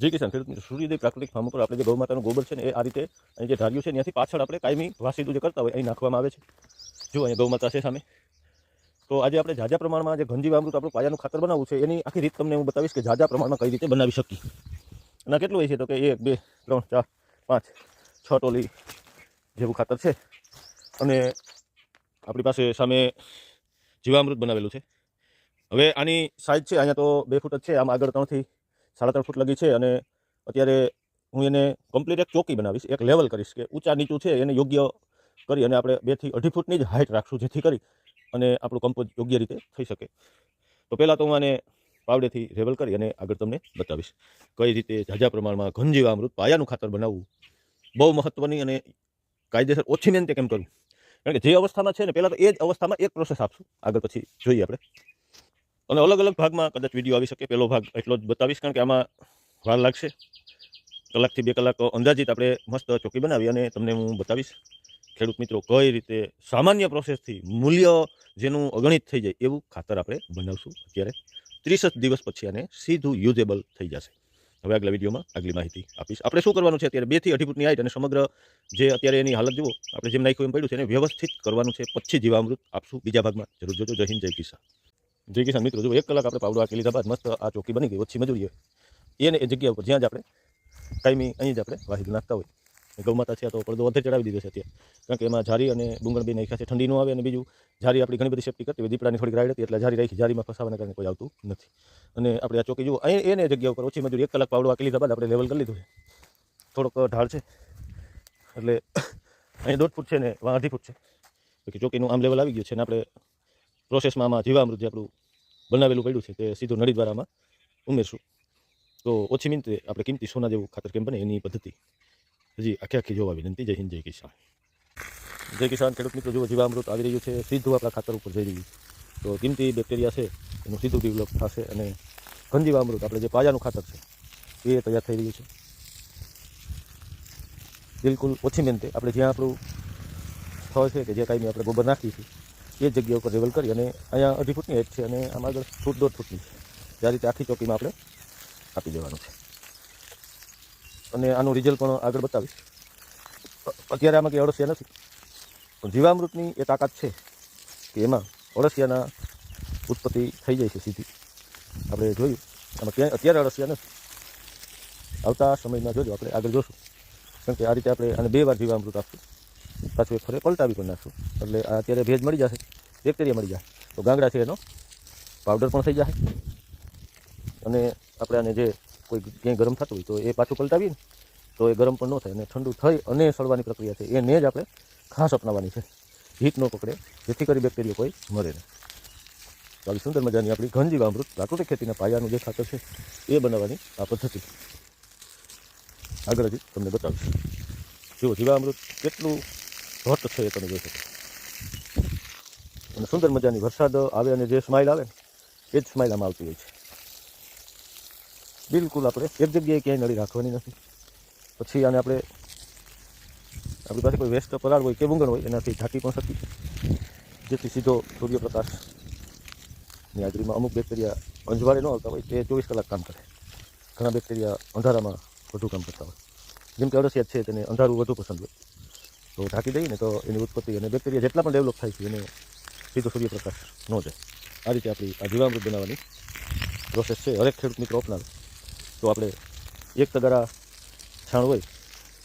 જય કિસાન ખેડૂત સૂર્યદેવ પ્રાકૃતિક ફાર્મ ઉપર આપણે જે ગૌ માતાનું ગોબર છે ને એ આ રીતે અહીં જે ધાર્યું છે ત્યાંથી પાછળ આપણે કાયમી વાસીદું જે કરતા હોય, અહીં નાખવામાં આવે છે. જો અહીંયા ગૌ માતા છે સામે. તો આજે આપણે ઝાઝા પ્રમાણમાં જે ઘનજીવ આપણું પાયાનું ખાતર બનાવવું છે, એની આખી રીત તમને હું બતાવીશ કે ઝાઝા પ્રમાણમાં કઈ રીતે બનાવી શકીએ. અને કેટલું હોય છે તો કે એક, બે, ત્રણ, ચાર, પાંચ, છ ટોલી જેવું ખાતર છે. અને આપણી પાસે સામે જીવામૃત બનાવેલું છે. હવે આની સાઇઝ છે, અહીંયા તો બે ફૂટ જ છે, આમ આગળ ત્રણથી સાડા ત્રણ ફૂટ લગી છે અને અત્યારે હું એને કમ્પ્લીટ એક ચોકી બનાવીશ, એક લેવલ કરીશ કે ઊંચા નીચું છે એને યોગ્ય કરી અને આપણે બેથી અઢી ફૂટની જ હાઇટ રાખશું જેથી કરી અને આપણું કમ્પોઝ યોગ્ય રીતે થઈ શકે. તો પહેલાં તો હું આને પાવડેથી રેવલ કરી અને આગળ તમને બતાવીશ. કઈ રીતે ઝાઝા પ્રમાણમાં ઘન જીવામૃત પાયાનું ખાતર બનાવવું, બહુ મહત્ત્વની અને કાયદેસર ઓછી મહેનતે કેમ કરવું? કારણ કે જે અવસ્થામાં છે ને, પહેલાં તો એ જ અવસ્થામાં એક પ્રોસેસ આપશું. આગળ પછી જોઈએ આપણે. અને અલગ અલગ ભાગમાં કદાચ વીડિયો આવી શકે. પહેલો ભાગ એટલો જ બતાવીશ કારણ કે આમાં વાર લાગશે. કલાકથી બે કલાક અંદાજિત આપણે મસ્ત ચોકી બનાવી અને તમને હું બતાવીશ. ખેડૂત મિત્રો, કઈ રીતે સામાન્ય પ્રોસેસથી મૂલ્ય જેનું અગણિત થઈ જાય એવું ખાતર આપણે બનાવશું અત્યારે. ત્રીસ જ દિવસ પછી આને સીધું યુઝેબલ થઈ જશે. હવે આગલા વિડીયોમાં આગલી માહિતી આપીશ. આપણે શું કરવાનું છે અત્યારે? બેથી અઢી ફૂટની હાઈટ અને સમગ્ર જે અત્યારે એની હાલત જુઓ, આપણે જેમ નાખ્યું એમ પડ્યું છે એને વ્યવસ્થિત કરવાનું છે. પછી જીવામૃત આપશું. બીજા ભાગમાં જરૂર જોજો. જય હિન્દ, જય કિસાન. જય કિસાન મિત્રો જો એક કલાક આપણે પાવડો આખી લીધા બાદ મસ્ત આ ચોકી બની ગઈ, ઓછી મજૂરી એને એ જગ્યા ઉપર જ્યાં જ આપણે કાયમી અહીં જ આપણે વાહિદ નાખતા હોય. ગૌ માતા છે તો પડદો વધે ચડાવી દીધો છે અત્યારે. કારણ કે એમાં ઝારી અને ડુંગળ બી નાખ્યા છે, ઠંડી ન આવે અને બીજું ઝારી આપણી ઘણી બધી સેફ્ટી કરતી હોય, દીપડાની થોડીક રાઈડ હતી, એટલે ઝારી રાખી ઝારીમાં ફસાવાના કારણે કોઈ આવતું નથી. અને આપણે આ ચોકી જુઓ, અહીં એને જગ્યા ઉપર ઓછી મજૂરી, એક કલાક પાવડો આખી લીધા બાદ આપણે લેવલ કરી લીધું છે. થોડોક ઢાળ છે, એટલે અહીં દોઢ ફૂટ છે ને અડધી ફૂટ છે. ચોકીનું આમ લેવલ આવી ગયું છે ને આપણે પ્રોસેસમાં આમાં જીવામૃત જે આપણું બનાવેલું પડ્યું છે તે સીધું નળી દ્વારા આમાં ઉમેરશું. તો ઓછી મિનતે આપણે કિંમતી સોના જેવું ખાતર કેમ બને એની પદ્ધતિ હજી આખી આખી જોવા વિનંતી. જય હિન્દ, જય કિસાન. જય કિસાન, ખેડૂત મિત્રો, જુઓ જીવામૃત આવી રહ્યું છે. સીધું આપણા ખાતર ઉપર જઈ રહ્યું. તો કિંમતી બેક્ટેરિયા છે, એનું સીધું ડેવલપ થશે અને ઘનજીવામૃત, આપણે જે પાયાનું ખાતર છે, એ તૈયાર થઈ રહ્યું છે. બિલકુલ ઓછી મહેનતે આપણે જ્યાં આપણું સ્થળ છે કે જે કાંઈ આપણે ગોબર નાખીએ છીએ એ જગ્યા ઉપર લેવલ કરી અને અહીંયા અઢી ફૂટની હાઈટ છે અને આમાં આગળ ફૂટ દોઢ ફૂટની. આ રીતે આખી ચોકીમાં આપણે આપી દેવાનું છે. અને આનું રિઝલ્ટ પણ આગળ બતાવીશ. અત્યારે આમાં કંઈ અળસિયા નથી. પણ જીવામૃતની એ તાકાત છે કે એમાં અળસિયાના ઉત્પત્તિ થઈ જાય છે સીધી. આપણે જોયું, આમાં ક્યાંય અત્યારે અળસિયા નથી. આવતા સમયમાં જોજો, આપણે આગળ જોશું. કારણ કે આ રીતે આપણે આને બે વાર જીવામૃત આપશું. પાછું એક ફરે, પલટાવી પણ નાખશું. એટલે અત્યારે ભેજ મળી જશે. બેક્ટેરિયા મળી જાય. તો ગાંગડા છે એનો પાવડર પણ થઈ જાય. અને આપણે આને જે કોઈ ક્યાંય ગરમ થતું હોય તો એ પાછું પલટાવીએ. તો એ ગરમ પણ ન થાય અને ઠંડુ થઈ અને સળવાની પ્રક્રિયા છે. એને જ આપણે ખાસ અપનાવવાની છે. હીટ ન પકડે, જેથી કરી બેક્ટેરિયા કોઈ મરે નહીં. તો આવી સુંદર મજાની આપણી ઘન જીવામૃત પ્રાકૃતિક ખેતીના પાયાનું જે ખાતર છે, એ બનાવવાની આ પદ્ધતિ. આગળ હજી તમને બતાવીશ. જુઓ, જીવામૃત કેટલું ઘટ છે એ તમે જોઈ શકો. અને સુંદર મજાની વરસાદ આવે અને જે સ્માઇલ આવે ને, એ જ સ્માઇલ આમાં આવતી હોય છે. બિલકુલ આપણે એક જગ્યાએ ક્યાંય નળી રાખવાની નથી. પછી આને આપણે આપણી પાસે કોઈ વેસ્ટ પરાળ હોય કે બુંગણ હોય, એનાથી ઢાંકી પણ શકીએ. જેથી સીધો સૂર્યપ્રકાશની હાજરીમાં અમુક બેક્ટેરિયા અંજવાળે ન આવતા હોય, તે ચોવીસ કલાક કામ કરે. ઘણા બેક્ટેરિયા અંધારામાં વધુ કામ કરતા હોય. જેમ કે અળસિયાત છે તેને અંધારું વધુ પસંદ હોય. તો ઢાંકી દઈએ ને તો એની ઉત્પત્તિ અને બેક્ટેરિયા જેટલા પણ ડેવલપ થાય છે, એને સીધો સૂર્યપ્રકાશ ન જાય આ રીતે આપણી આ જીવામૃત બનાવવાની પ્રોસેસ છે. હરેક ખેડૂત મિત્રો અપનાવે. તો આપણે એક તગારા છાણ હોય,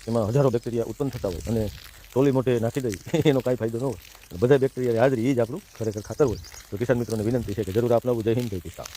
એમાં હજારો બેક્ટેરિયા ઉત્પન્ન થતા હોય અને ટોલી મોટે નાખી દઈ, એનો કાંઈ ફાયદો ન હોય. બધા બેક્ટેરિયા હાજરી એ જ આપણું ખરેખર ખાતર હોય. તો કિસાન મિત્રોને વિનંતી છે કે જરૂર આપનાવું જય હિન્દ, જય કિસાન.